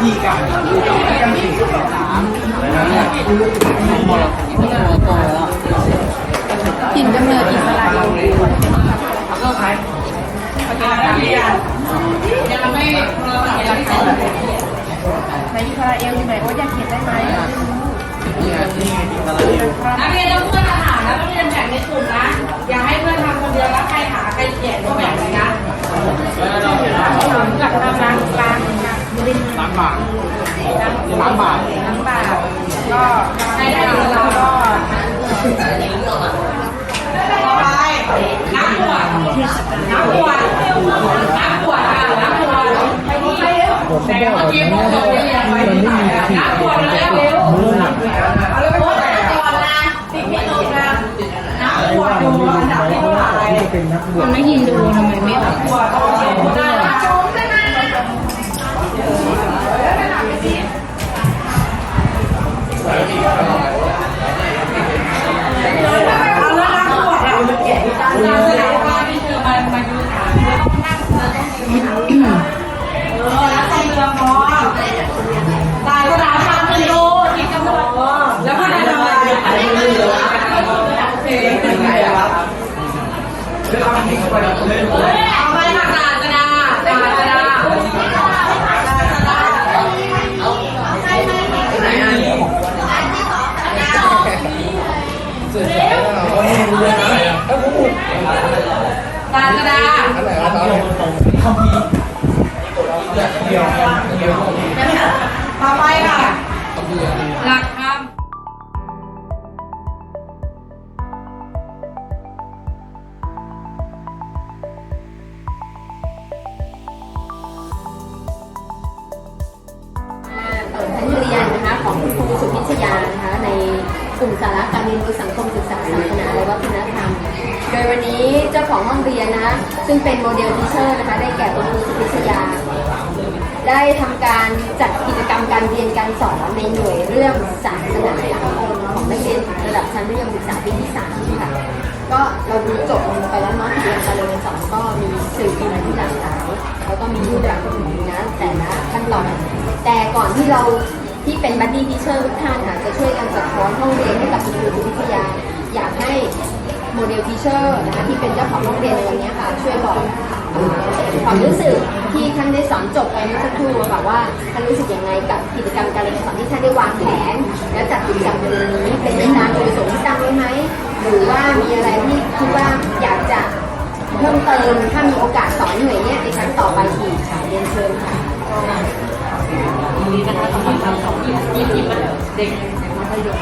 ที่กันกันสี่สามถิ่นกำเนิดอิสราเอลก็ขายในอิสราเอลอยู่ไหนโอ้อยากเห็นได้ไหม บาทล้างบาทน้ำบาทก็ให้ได้แล้วก็ต่อไปน้ำขวดน้ำขวดน้ำขวดอะน้ำขวดแต่เมื่อกี้พวกเราเนี่ยยังไม่ได้น้ำขวดแล้วเร็วเอาเลยไปก่อนนะติดไม่ลงนะน้ำขวดดูอันดับที่เท่าไหร่เป็นนักบวมันไม่ยินดูทำไมไม่ออก เอาไปค่ะกาญจนากาญจนากาญจนาคอมพิวเดียวเดียวต่อไปค่ะหลักคำ กลุ่มสาระการเรียนรู้สังคมศึกษาศาสนาและวัฒนธรรม โดยวันนี้เจ้าของห้องเรียนนะ ซึ่งเป็นโมเดลทีเชอร์นะคะ ได้แก่คุณครูสุพิชยา ได้ทำการจัดกิจกรรมการเรียนการสอนในหน่วยเรื่องศาสนาสังคมของนักเรียนระดับชั้นมัธยมศึกษาปีที่สามค่ะก็เราดูจบลงไปแล้วเนาะกิจกรรมการเรียนสอนก็มีสื่อมาที่หลากหลายแล้วก็มีรูปแบบของนะแต่ละขั้นตอนแต่ก่อนที่เรา ที่เป็นบัดดี้ทีเชอร์ทุกท่านค่ะจะช่วยกันสะท้อนห้องเรียนให้กับคุณครูวิทยา อยากให้โมเดลทีเชอร์นะคะที่เป็นเจ้าของห้องเรียนในวันนี้ค่ะช่วยบอกความรู้สึกที่ท่านได้สอนจบไปเมื่อสักครู่ค่ะว่าท่านรู้สึกยังไงกับกิจกรรมการเรียนสอนที่ท่านได้วางแผน และจัดกิจกรรมในเดือนนี้เป็นไปตามโดยสมที่ตั้งไว้ไหมหรือว่ามีอะไรที่คิดว่าอยากจะเพิ่มเติมถ้ามีโอกาสสอนหน่วยเนี้ยในครั้งต่อไปอีกค่ะเรียนเชิญค่ะ นี้นะคะสำหรับการสอนที่ที่ที่มันเด็กเด็กมัธยม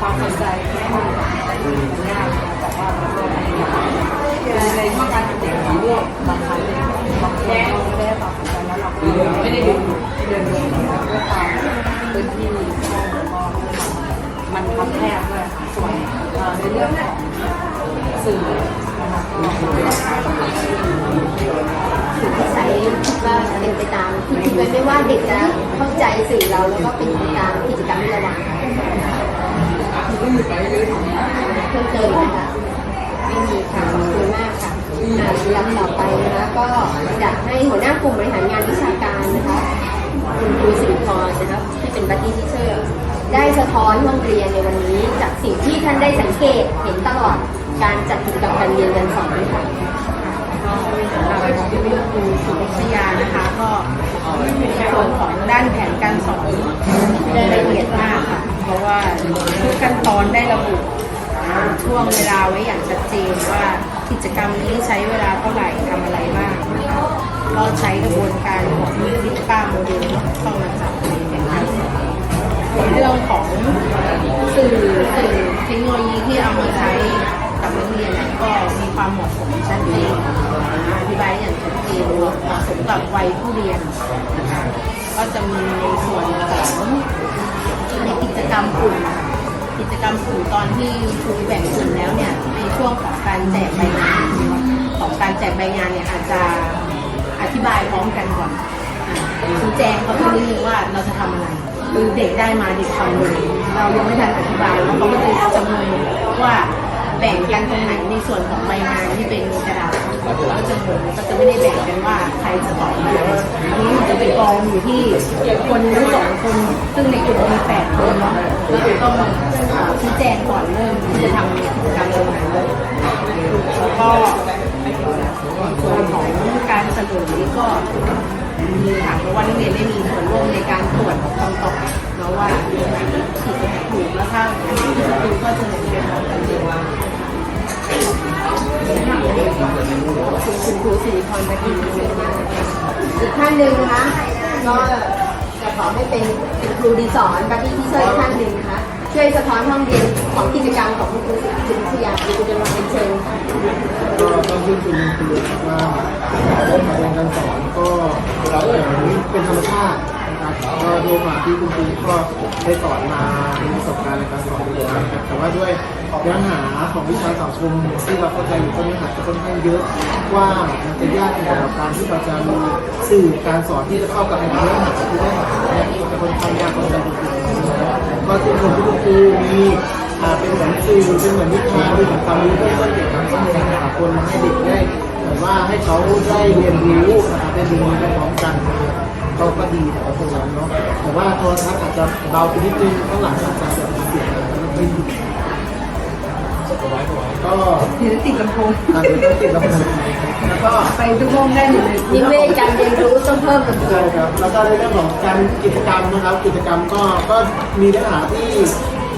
ความสนใจไม่มียากแต่ว่าในเมื่อการเป็นเด็กของลูกบางครั้งบางทีเราไม่ได้ตัดสินใจแล้วเราไม่ได้ดูเดินเดินเพื่อตามพื้นที่ห้องแล้วก็มันคับแคบด้วยส่วนในเรื่องของสื่อนะคะ ว่าเป็นไปตามที่คิดไว้ไม่ว่าเด็กจะเข้าใจสื่อเราแล้วก็เป็นไปตามกิจกรรมที่เราวางเพิ่มเติมนะคะไม่มีค่ะขอบคุณมากค่ะอ่าลำต่อไปนะคะก็จะให้หัวหน้ากลุ่มบริหารงานวิชาการนะคะคุณครูสิริพรนะคะที่เป็นบัดดี้ทีเชอร์ได้สะท้อนห้องเรียนในวันนี้ จากสิ่งที่ท่านได้สังเกตเห็นตลอดการจัดกิจกรรมการเรียนการสอนค่ะ สำหรับของพี่วิทย์ครูสุวิทยานะคะ ก็ในส่วนของด้านแผนการสอนได้ละเอียดมากค่ะ เพราะว่าทุกขั้นตอนได้ระบุช่วงเวลาไว้อย่างชัดเจนว่ากิจกรรมนี้ใช้เวลาเท่าไหร่ทำอะไรบ้างนะคะก็ใช้กระบวนการของวิทป้าโมเดลเข้ามาจับในการสอนในเรื่องของสื่อสื่อเทคโนโลยีที่เอามาใช้กับนักเรียนเนี่ยก็มี ความเหมาะสมชัดเจนอธิบายอย่างชัดเจนเหมาะสมกับวัยผู้เรียนนะคะก็จะมีในส่วนของในกิจกรรมกลุ่มกิจกรรมกลุ่มตอนที่ครูแบ่งกลุ่มแล้วเนี่ยในช่วงของการแจกใบงานของการแจกใบงานเนี่ยอาจจะอธิบายพร้อมกันก่อนชี้แจงเขาทีนิดนึงว่าเราจะทำอะไรคือเด็กได้มาเด็กทำเลยเรายังไม่ทันอธิบายแล้วเขาก็จะจำเลยว่า แบ่งกันตรงไหนในส่วนของใบงานที่เป็นกระดาษก็จะงงก็จะไม่ได้แบ่งกันว่าใครจะตอบอะไรอันนี้มันจะไปกองอยู่ที่คนหรือสองคน ซึ่งในกลุ่มมีแปดคนเนาะก็คือต้องอ่าชี้แจงก่อนเริ่มที่จะทำกิจกรรมตรงไหนแล้วก็ส่วนของการเสนอนี่ก็มีค่ะเพราะว่านักเรียนได้มีส่วนร่วมในการต คุณครูสิริพรประกินอีกท่านหนึ่งนะคะก็จะขอให้เป็นคุณครูดีสอนบัดดี้ที่ช่วยท่านหนึ่งนะคะช่วยสะท้อนห้องเรียนของกิจกรรมของคุณครูสิริพรยาคุณจะลองเป็นเชิญค่ะก็ต้องชื่นชมคุณครูว่าเรื่องการเรียนการสอนก็เหมือนเป็นธรรมชาตินะครับก็ด้วยควาที่คุณครูก็ได้สอนมามีประสบการณ์ในการสอนอยู่แล้วนะแต่ว่าด้วย เนื้อหาของวิชาสังคมที่เราเข้าใจอยู่ก็เนื้อหาจะค่อนข้างเยอะกว่างมันจะยากในการการที่เราจะมีสื่อการสอนที่จะเข้ากับในเนื้อหาที่ได้หาเนี่ยจะค่อนข้างยากสำบคุณครูนะครับก็ทุกคนทุกครูมีอ่าเป็นเหมือนสื่อเป็นเหมือนนิทานเป็นเหมือนความรู้เรื่องเกี่ยวกับสังคมสากลมาให้เด็กได้เหมือนว่าให้เขาได้เรียนรู้นะครับได้เรียนรู้ไปพร้อมกันก็ก็ดีนะครับตรงนั้นเนาะแต่ว่าโทรทัศน์อาจจะเบาไปนิดนึงข้างหลังอาจจะแบบเสียงไรไม่ค่ อยดีก็หรือติดลำโพงทางนี้ก็ติดลำโพงแล้วก็ไปทุกห้องได้หมดเลยนิเวศการเรียนรู้ต้องเพิ่มลำดัใช่บครับแล้วก็ในเรื่องของการกิจกรรมนะครับ กิจกรรมก็ก็มีเนื้อหาที่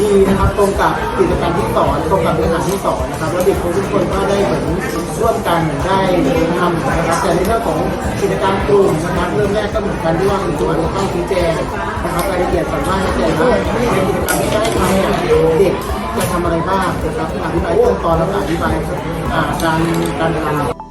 ดีนะครับ ตรงกับกิจกรรมที่สอนตรงกับเนื้อหาที่สอนนะครับ แล้วเด็กทุกคนก็ได้เหมือนร่วมกันเหมือนได้ทำนะครับแต่ในเรื่องของกิจกรรมกลุ่มนะครับเริ่มแรกก็เหมือนกันที่ว่าคุณครูอาจจะต้องชี้แจงนะครับรายละเอียดสามารถในแต่ละในกิจกรรมที่ได้ทำเนี่ยเด็ก จะทำอะไรบ้างนะครับอธิบายขั้นตอนและอธิบายการการทำ